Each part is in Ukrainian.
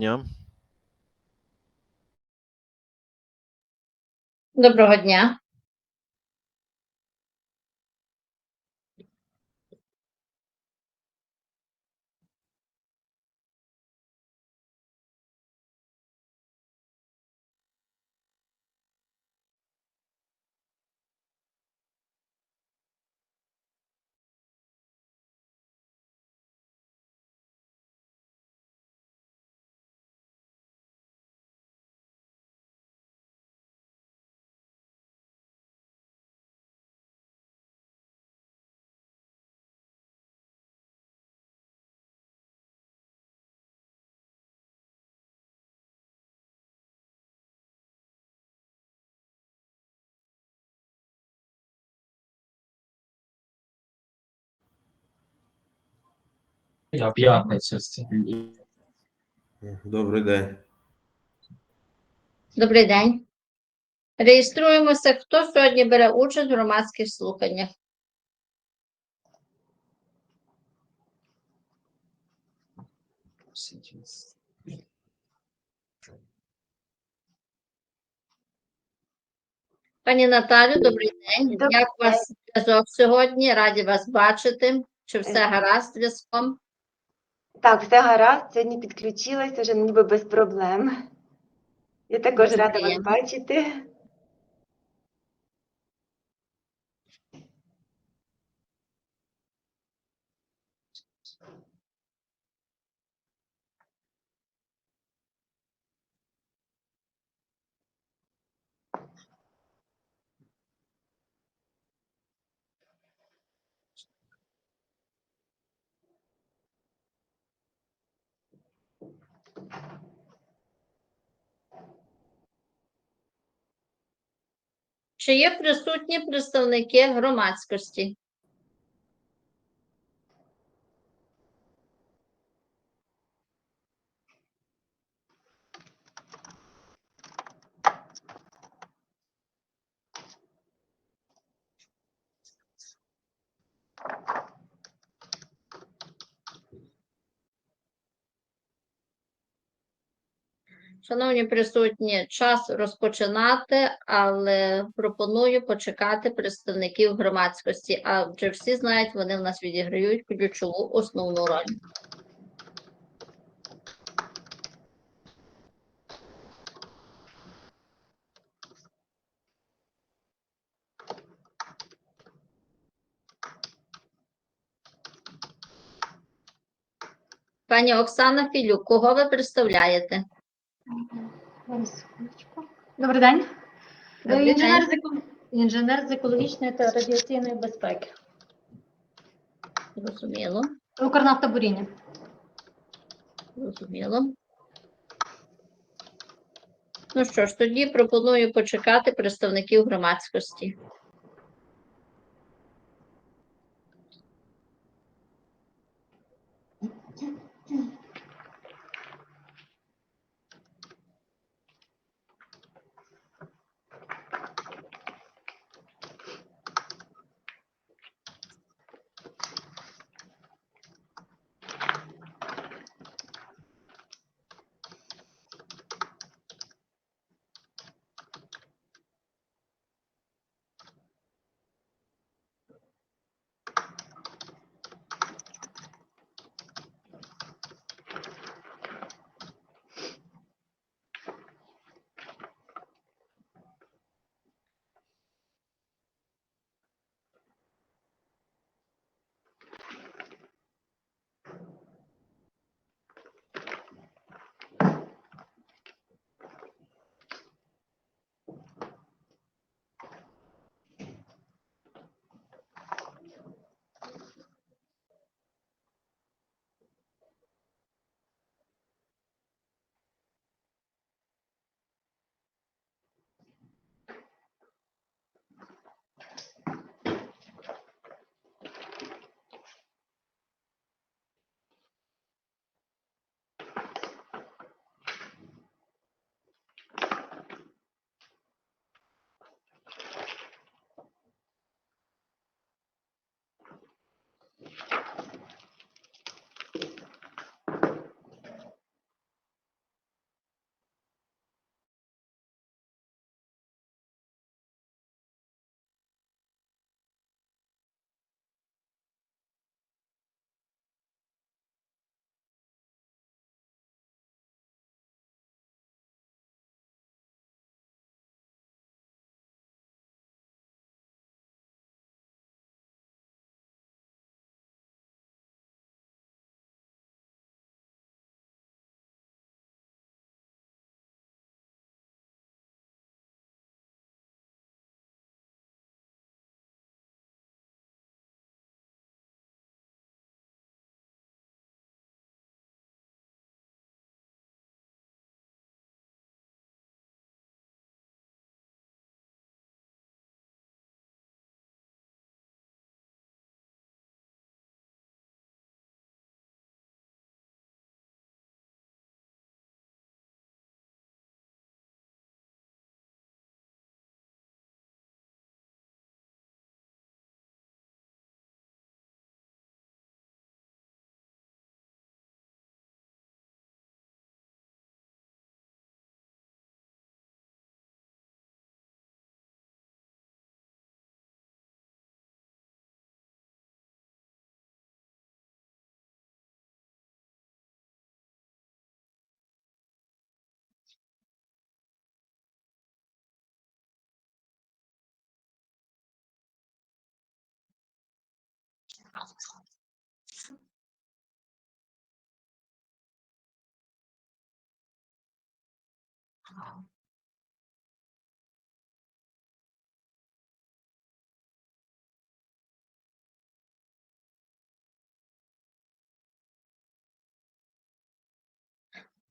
дня. Доброго дня. Я п'ятницю. Добрий день. Добрий день. Реєструємося, хто сьогодні бере участь в громадських слуханнях. Пані Наталю, добрий день. Добрий Як у вас зв'язок сьогодні? Раді вас бачити. Чи все гаразд зв'язком? Так, все гаразд, сьогодні підключилася вже ніби без проблем. Я також рада вас бачити. Чи є присутні представники громадськості? Шановні присутні, час розпочинати, але пропоную почекати представників громадськості. А вже всі знають, вони в нас відіграють ключову основну роль. Пані Оксана Філюк, кого ви представляєте? Зараз, секундочку. Добрий день. Добрий інженер, день. з інженер з екологічної та радіаційної безпеки. Зрозуміло, Укрнафтобуріння. зрозуміло. Ну що ж, тоді пропоную почекати представників громадськості.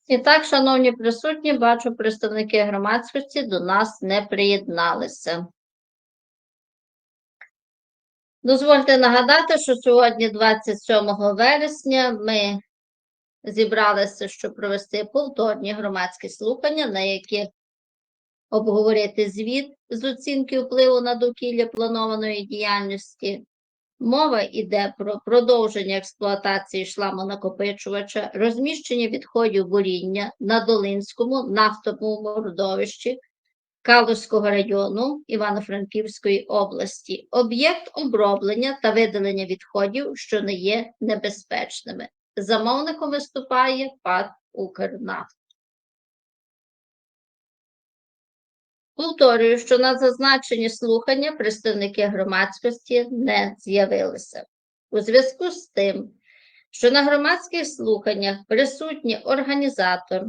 І так, шановні присутні, бачу, представники громадськості до нас не приєдналися. Дозвольте нагадати, що сьогодні, 27 вересня, ми зібралися, щоб провести повторні громадські слухання, на яких обговорити звіт з оцінки впливу на довкілля планованої діяльності. Мова йде про продовження експлуатації шламонакопичувача, розміщення відходів буріння на Долинському нафтовому родовищі Калузького району Івано-Франківської області, об'єкт оброблення та видалення відходів, що не є небезпечними. Замовником виступає ПАД «Укрнафта». Повторюю, що на зазначені слухання представники громадськості не з'явилися. У зв'язку з тим, що на громадських слуханнях присутні організатор,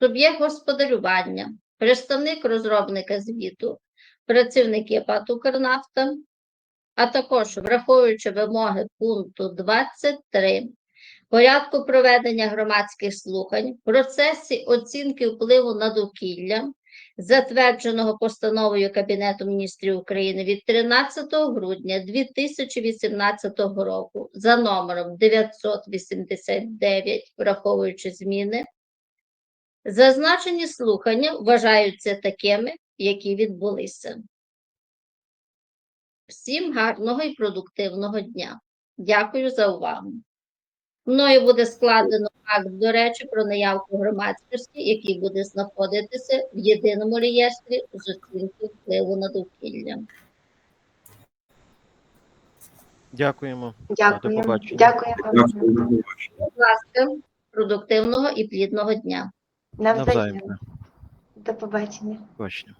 суб'єкт господарювання, представник розробника звіту, працівники ПАТ «Укрнафта», а також враховуючи вимоги пункту 23 порядку проведення громадських слухань, процесі оцінки впливу на довкілля, затвердженого постановою Кабінету міністрів України від 13 грудня 2018 року за номером 989, враховуючи зміни, зазначені слухання вважаються такими, які відбулися. Всім гарного і продуктивного дня. Дякую за увагу. Мною буде складено акт, до речі, про наявку громадськості, який буде знаходитися в єдиному реєстрі з оцінки впливу на довкілля. Дякуємо. Побачення. Дякую вам. Будь ласка, продуктивного і плідного дня. Навзаєм. Навзаєм. До побачення. Точно.